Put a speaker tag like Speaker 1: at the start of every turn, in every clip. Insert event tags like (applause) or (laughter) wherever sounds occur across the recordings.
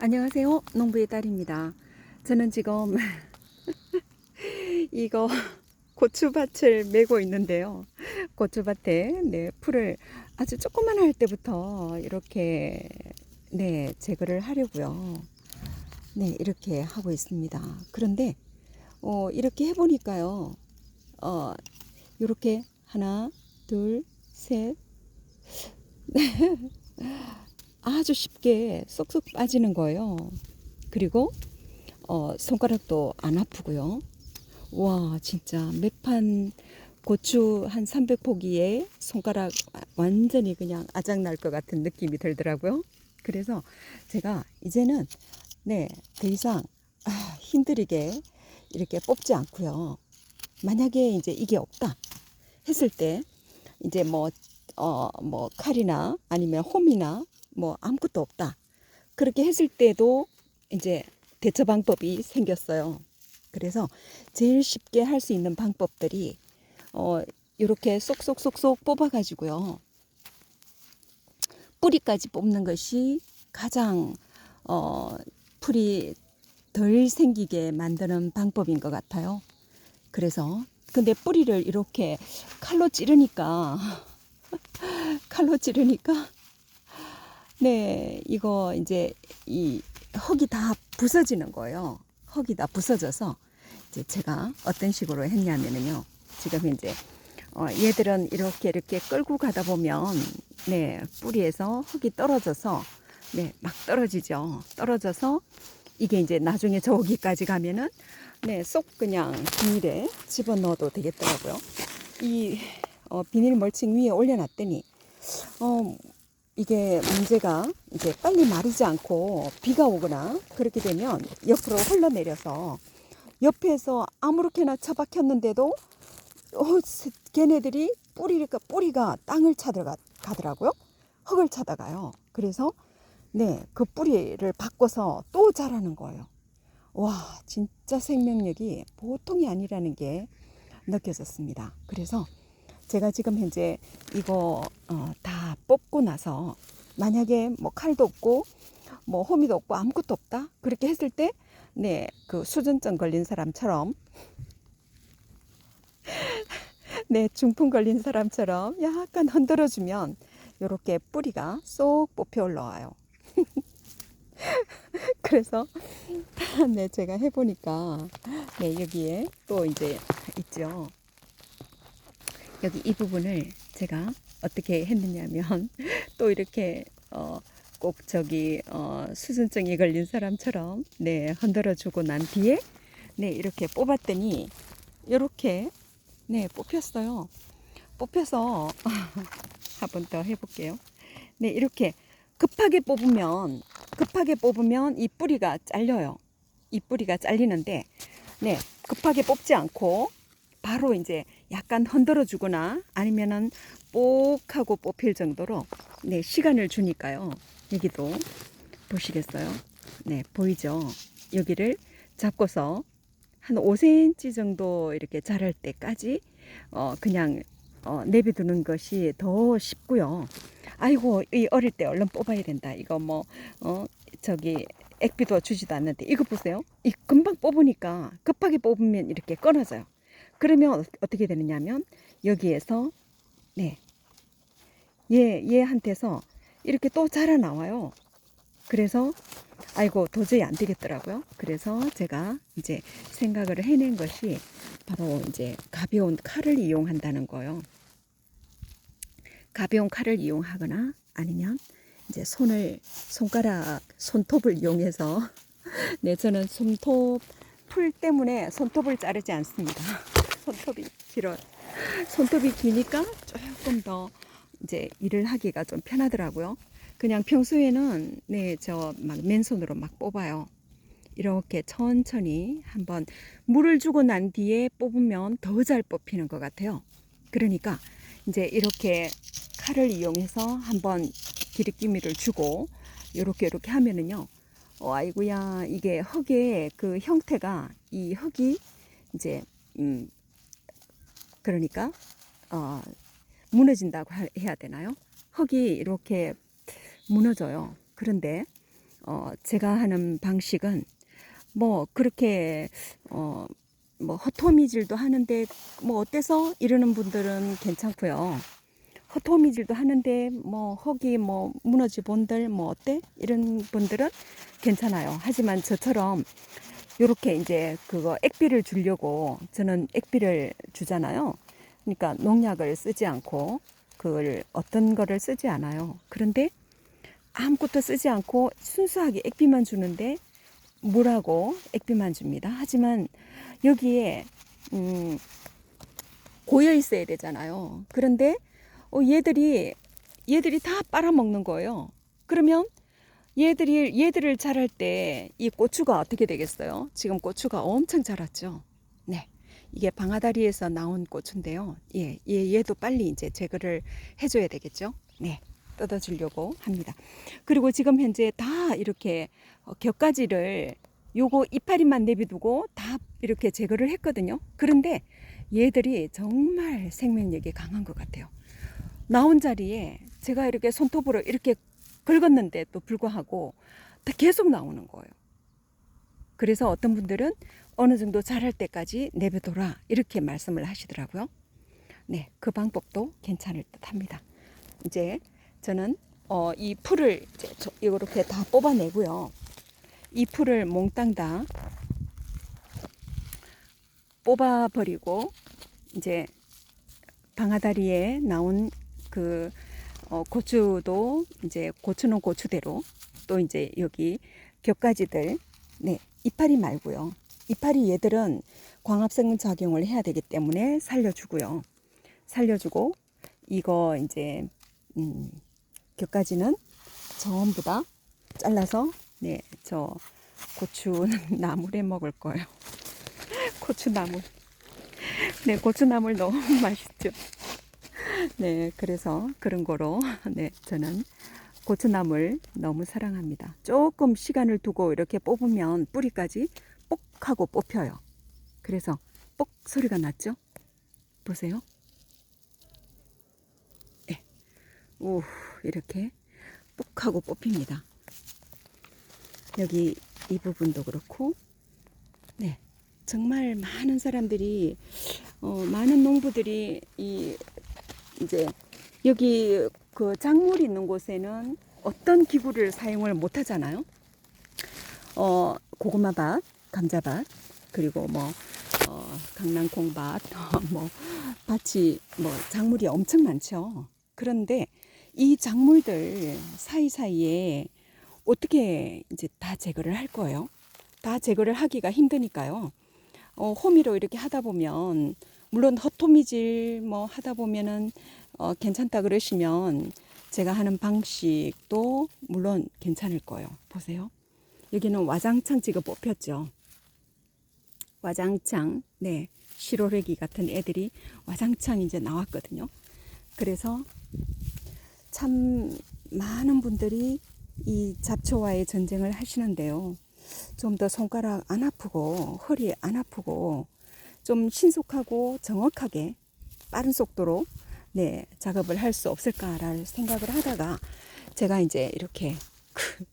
Speaker 1: 안녕하세요. 농부의 딸입니다. 저는 지금 (laughs) 이거 고추밭을 메고 있는데요. 고추밭에 네, 풀을 아주 조그만 할 때부터 이렇게 네, 제거를 하려고요. 네, 이렇게 하고 있습니다. 그런데 어, 이렇게 해 보니까요. 어, 이렇게 하나, 둘, 셋. (laughs) 아주 쉽게 쏙쏙 빠지는 거예요. 그리고 어, 손가락도 안 아프고요. 와, 진짜 매판 고추 한 300포기에 손가락 완전히 그냥 아작 날 것 같은 느낌이 들더라고요. 그래서 제가 이제는 네, 더 이상 아, 힘들게 이렇게 뽑지 않고요. 만약에 이제 이게 없다 했을 때 이제 뭐 어, 뭐 칼이나 아니면 홈이나 뭐 아무것도 없다. 그렇게 했을 때도 이제 대처 방법이 생겼어요. 그래서 제일 쉽게 할 수 있는 방법들이 어 이렇게 쏙쏙쏙쏙 뽑아 가지고요. 뿌리까지 뽑는 것이 가장 어 풀이 덜 생기게 만드는 방법인 것 같아요. 그래서 근데 뿌리를 이렇게 칼로 찌르니까 (laughs) 칼로 찌르니까 네, 이거 이제 이 흙이 다 부서지는 거예요. 흙이 다 부서져서 이제 제가 어떤 식으로 했냐면은요. 지금 이제 어, 얘들은 이렇게 이렇게 끌고 가다 보면 네, 뿌리에서 흙이 떨어져서 네, 막 떨어지죠. 떨어져서 이게 이제 나중에 저기까지 가면은 네, 쏙 그냥 비닐에 집어 넣어도 되겠더라고요. 이 어, 비닐 멀칭 위에 올려놨더니 어, 이게 문제가 이제 빨리 마르지 않고 비가 오거나 그렇게 되면 옆으로 흘러내려서 옆에서 아무렇게나 처박혔는데도 어, 걔네들이 뿌리가 뿌리가 땅을 찾아가 가더라고요. 흙을 찾아가요. 그래서 네, 그 뿌리를 바꿔서 또 자라는 거예요. 와, 진짜 생명력이 보통이 아니라는 게 느껴졌습니다. 그래서 제가 지금 현재 이거 어, 다 뽑고 나서 만약에 뭐 칼도 없고 뭐 호미도 없고 아무것도 없다 그렇게 했을 때 네 그 수전증 걸린 사람처럼 (laughs) 네 중풍 걸린 사람처럼 약간 흔들어 주면 이렇게 뿌리가 쏙 뽑혀 올라와요. (laughs) 그래서 (laughs) 네 제가 해보니까 네 여기에 또 이제 있죠. 여기 이 부분을 제가 어떻게 했느냐면 (laughs) 또 이렇게 어, 꼭 저기 어, 수순증이 걸린 사람처럼 네 흔들어 주고 난 뒤에 네 이렇게 뽑았더니 이렇게 네 뽑혔어요. 뽑혀서 (laughs) 한 번 더 해볼게요. 네 이렇게 급하게 뽑으면 급하게 뽑으면 이 뿌리가 잘려요. 이 뿌리가 잘리는데 네 급하게 뽑지 않고 바로 이제 약간 흔들어 주거나 아니면은 뽁 하고 뽑힐 정도로 네 시간을 주니까요. 여기도 보시겠어요? 네 보이죠? 여기를 잡고서 한 5cm 정도 이렇게 자랄 때까지 어 그냥 어 내비두는 것이 더 쉽고요. 아이고 이 어릴 때 얼른 뽑아야 된다. 이거 뭐 어 저기 액비도 주지도 않는데. 이거 보세요. 이 금방 뽑으니까 급하게 뽑으면 이렇게 끊어져요 그러면 어떻게 되느냐면 여기에서 네. 얘 얘한테서 이렇게 또 자라 나와요. 그래서 아이고 도저히 안 되겠더라고요. 그래서 제가 이제 생각을 해낸 것이 바로 이제 가벼운 칼을 이용한다는 거요. 가벼운 칼을 이용하거나 아니면 이제 손을 손가락 손톱을 이용해서 (laughs) 네 저는 손톱 풀 때문에 손톱을 자르지 않습니다. 손톱이 길어요. 손톱이 기니까 조금 더 이제 일을 하기가 좀 편하더라고요. 그냥 평소에는 네, 저 막 맨손으로 막 뽑아요. 이렇게 천천히 한번 물을 주고 난 뒤에 뽑으면 더 잘 뽑히는 것 같아요. 그러니까 이제 이렇게 칼을 이용해서 한번 기름기미를 주고 이렇게 이렇게 하면은요. 어, 아이고야 이게 흙의 그 형태가 이 흙이 이제 음 그러니까 어 무너진다고 하- 해야 되나요? 흙이 이렇게 무너져요. 그런데 어, 제가 하는 방식은 뭐 그렇게 어, 뭐 허토미질도 하는데 뭐 어때서 이러는 분들은 괜찮고요. 허토미질도 하는데 뭐 허기 뭐 무너지 본들 뭐 어때 이런 분들은 괜찮아요. 하지만 저처럼 요렇게 이제 그거 액비를 주려고 저는 액비를 주잖아요. 그러니까 농약을 쓰지 않고 그걸 어떤 거를 쓰지 않아요. 그런데 아무것도 쓰지 않고 순수하게 액비만 주는데 물하고 액비만 줍니다. 하지만 여기에 음, 고여 있어야 되잖아요. 그런데 어, 얘들이 얘들이 다 빨아먹는 거예요. 그러면 얘들이 얘들을 자랄 때 이 고추가 어떻게 되겠어요? 지금 고추가 엄청 자랐죠. 네. 이게 방아다리에서 나온 고추인데요. 예, 얘, 얘도 빨리 이제 제거를 해줘야 되겠죠. 네. 뜯어주려고 합니다. 그리고 지금 현재 다 이렇게 어, 격가지를 요거 이파리만 내비두고 다 이렇게 제거를 했거든요. 그런데 얘들이 정말 생명력이 강한 것 같아요. 나온 자리에 제가 이렇게 손톱으로 이렇게 긁었는데도 불구하고 다 계속 나오는 거예요. 그래서 어떤 분들은 어느 정도 자랄 때까지 내버둬라 이렇게 말씀을 하시더라고요. 네, 그 방법도 괜찮을 듯 합니다. 이제 저는 어, 이 풀을 이제 저- 이렇게 다 뽑아내고요. 이 풀을 몽땅 다 뽑아버리고 이제 방아다리에 나온 그 어, 고추도 이제 고추는 고추대로 또 이제 여기 격가지들 네 이파리 말고요. 이파리 얘들은 광합성 작용을 해야 되기 때문에 살려주고요. 살려주고 이거 이제 음, 격가지는 전부 다 잘라서 네 저 고추는 (laughs) 나물에 먹을 거예요. (laughs) 고추나물. 네 고추나물 너무 (laughs) 맛있죠 네, 그래서 그런 거로 (laughs) 네, 저는 고추나물 너무 사랑합니다. 조금 시간을 두고 이렇게 뽑으면 뿌리까지 뽁 하고 뽑혀요. 그래서 뽁 소리가 났죠? 보세요. 네. 오, 이렇게 뽁 하고 뽑힙니다. 여기 이 부분도 그렇고, 네. 정말 많은 사람들이, 어, 많은 농부들이 이 이제 여기 그 작물이 있는 곳에는 어떤 기구를 사용을 못 하잖아요. 어, 고구마밭, 감자밭, 그리고 뭐, 어, 강낭콩밭, (laughs) 뭐, 밭이, 뭐, 작물이 엄청 많죠. 그런데 이 작물들 사이사이에 어떻게 이제 다 제거를 할 거예요? 다 제거를 하기가 힘드니까요. 어, 호미로 이렇게 하다 보면 물론 헛토미질 뭐 하다 보면은 어, 괜찮다 그러시면 제가 하는 방식도 물론 괜찮을 거예요. 보세요. 여기는 와장창 지금 뽑혔죠. 와장창, 네, 시로레기 같은 애들이 와장창 이제 나왔거든요. 그래서 참 많은 분들이 이 잡초와의 전쟁을 하시는데요. 좀 더 손가락 안 아프고 허리 안 아프고 좀 신속하고 정확하게 빠른 속도로 네 작업을 할 수 없을까라는 생각을 하다가 제가 이제 이렇게 그,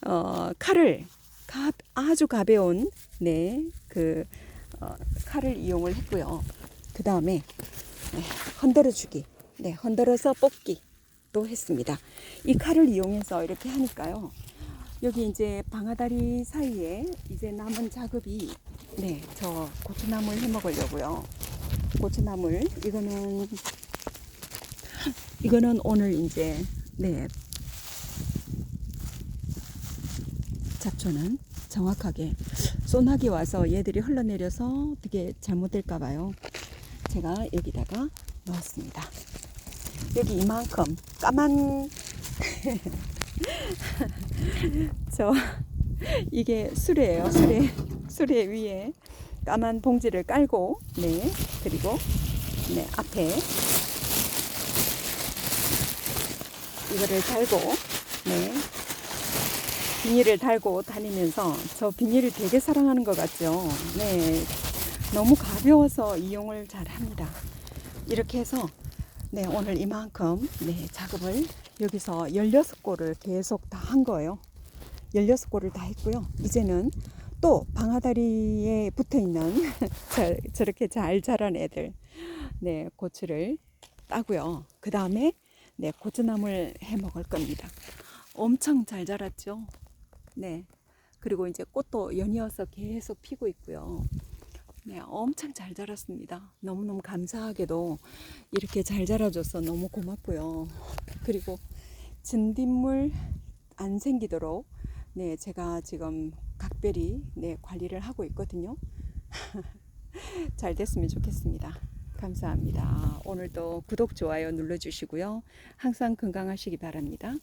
Speaker 1: (laughs) 어, 칼을 가, 아주 가벼운 네 그 어, 칼을 이용을 했고요. 그 다음에 네, 흔들어 주기, 네 흔들어서 뽑기 또 했습니다. 이 칼을 이용해서 이렇게 하니까요. 여기 이제 방아다리 사이에 이제 남은 작업이 네, 저 고추나물 해 먹으려고요. 고추나물 이거는 이거는 오늘 이제 네 잡초는 정확하게 소나기 와서 얘들이 흘러내려서 어떻게 잘못될까 봐요. 제가 여기다가 넣었습니다. 여기 이만큼 까만 (laughs) 저 이게 수레예요. 수레 수레 위에 까만 봉지를 깔고 네 그리고 네 앞에 이거를 달고 네 비닐을 달고 다니면서 저 비닐을 되게 사랑하는 것 같죠. 네 너무 가벼워서 이용을 잘 합니다. 이렇게 해서 네 오늘 이만큼 네 작업을 여기서 16골을 계속 다 한 거예요. 16골을 다 했고요. 이제는 또 방아다리에 붙어 있는 (laughs) 저렇게 잘 자란 애들 네, 고추를 따고요. 그 다음에 네, 고추나물 해 먹을 겁니다. 엄청 잘 자랐죠? 네. 그리고 이제 꽃도 연이어서 계속 피고 있고요. 네, 엄청 잘 자랐습니다. 너무너무 감사하게도 이렇게 잘 자라줘서 너무 고맙고요. 그리고 진딧물 안 생기도록 네, 제가 지금 각별히 네, 관리를 하고 있거든요. (laughs) 잘 됐으면 좋겠습니다. 감사합니다. 오늘도 구독, 좋아요 눌러주시고요. 항상 건강하시기 바랍니다.